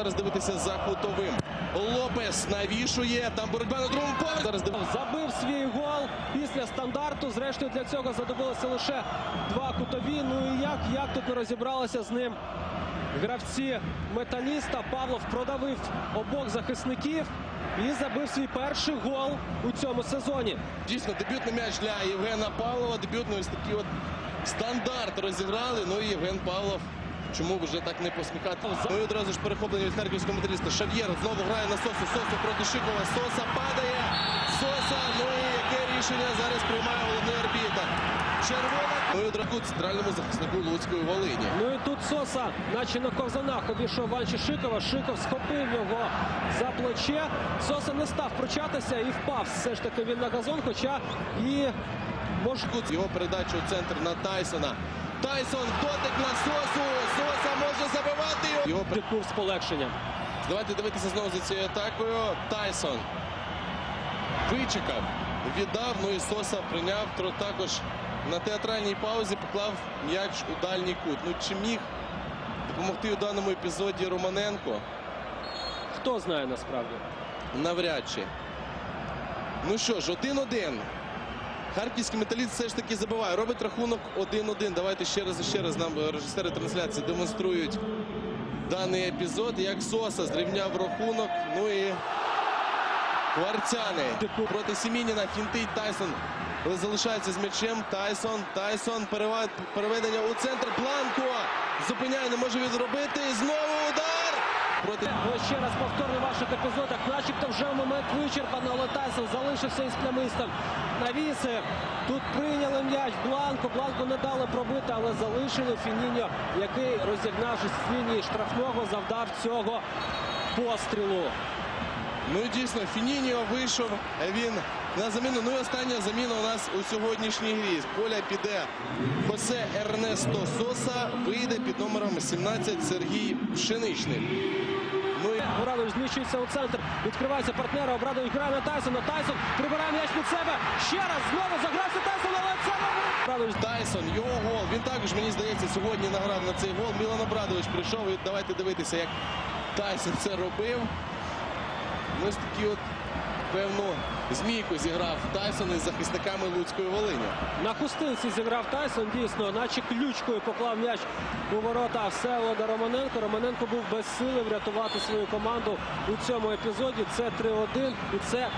Зараз дивитися за кутовим. Лопес навішує. Там боротьба на другому поверсі. Зараз дивимося. Забив свій гол після стандарту. Зрештою для цього задобилося лише два кутові. Ну і як, як тут не розібралися з ним гравці металіста. Павлов продавив обох захисників і забив свій перший гол у цьому сезоні. Дійсно, дебютний м'яч для Євгена Павлова. Дебютний ось такий от стандарт розіграли. Ну і Євген Павлов. Чому б вже так не посміхати? Ну і одразу ж перехоплення від харківського металіста. Шав'єр знову грає на Сосу. Сосу проти Шикова. Соса падає. Соса. Ну і яке рішення зараз приймає головний арбітр. Червона. Ну і одразу центральному захиснику Луцької Волині. Ну і тут Соса, наче на ковзанах, обійшов Ванчі Шикова. Шиков схопив його за плече. Соса не став пручатися і впав. Все ж таки він на газон, хоча і може Його передачу у центр на Тайсона. Тайсон дотик на Сосу. Його. Його з полегшенням. Давайте дивитися знову за цією атакою. Тайсон вичекав, віддав. Ну і Соса прийняв Тро- також на театральній паузі, поклав м'яч у дальній кут. Ну чи міг допомогти у даному епізоді Романенко? Хто знає насправді? Навряд чи. Ну що ж, 1-1. Харківський металіст все ж таки забиває. Робить рахунок 1-1. Давайте ще раз і ще раз нам режисери трансляції демонструють даний епізод. Як Соса зрівняв рахунок. Ну і Кварцяни проти Сімініна. Фінтий Тайсон. Залишається з м'ячем. Тайсон. Тайсон. Переведення у центр. Бланко. Зупиняє, не може відробити. І знову удар. Проти Ось ще раз повторно в ваших епізодах. Начебто вже в момент вичерпано, але Тайсон залишився із плямистом. Навіси. Тут прийняли м'яч Бланко. Бланко не дали пробити, але залишили Фініньо, який, розігнавшись з лінії штрафного, завдав цього пострілу. Ну і дійсно, Фінініо вийшов. Він на заміну. Ну і остання заміна у нас у сьогоднішній грі. З поля піде Хосе Ернесто Соса. Вийде під номером 17 Сергій Пшеничний. Ну і зміщується у центр. Відкривається партнера. Обрадович грає на Тайсона. Тайсон прибирає м'яч під себе. Ще раз знову загрався Тайсон, але це Обрадович Тайсон, його гол. Він також, мені здається, сьогодні награв на цей гол. Мілан Обрадович прийшов. І давайте дивитися, як Тайсон це робив. Ну, Ось такі от, певну, змійку зіграв Тайсон із захисниками Луцької Волині. На хустинці зіграв Тайсон, дійсно, наче ключкою поклав м'яч у ворота Всеволода Романенко. Романенко був без сили врятувати свою команду у цьому епізоді. Це 3-1 і це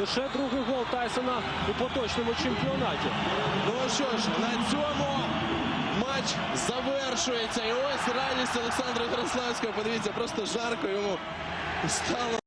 лише другий гол Тайсона у поточному чемпіонаті. Ну що ж, на цьому матч завершується. І ось радість Олександра Ярославського. Подивіться, просто жарко йому стало.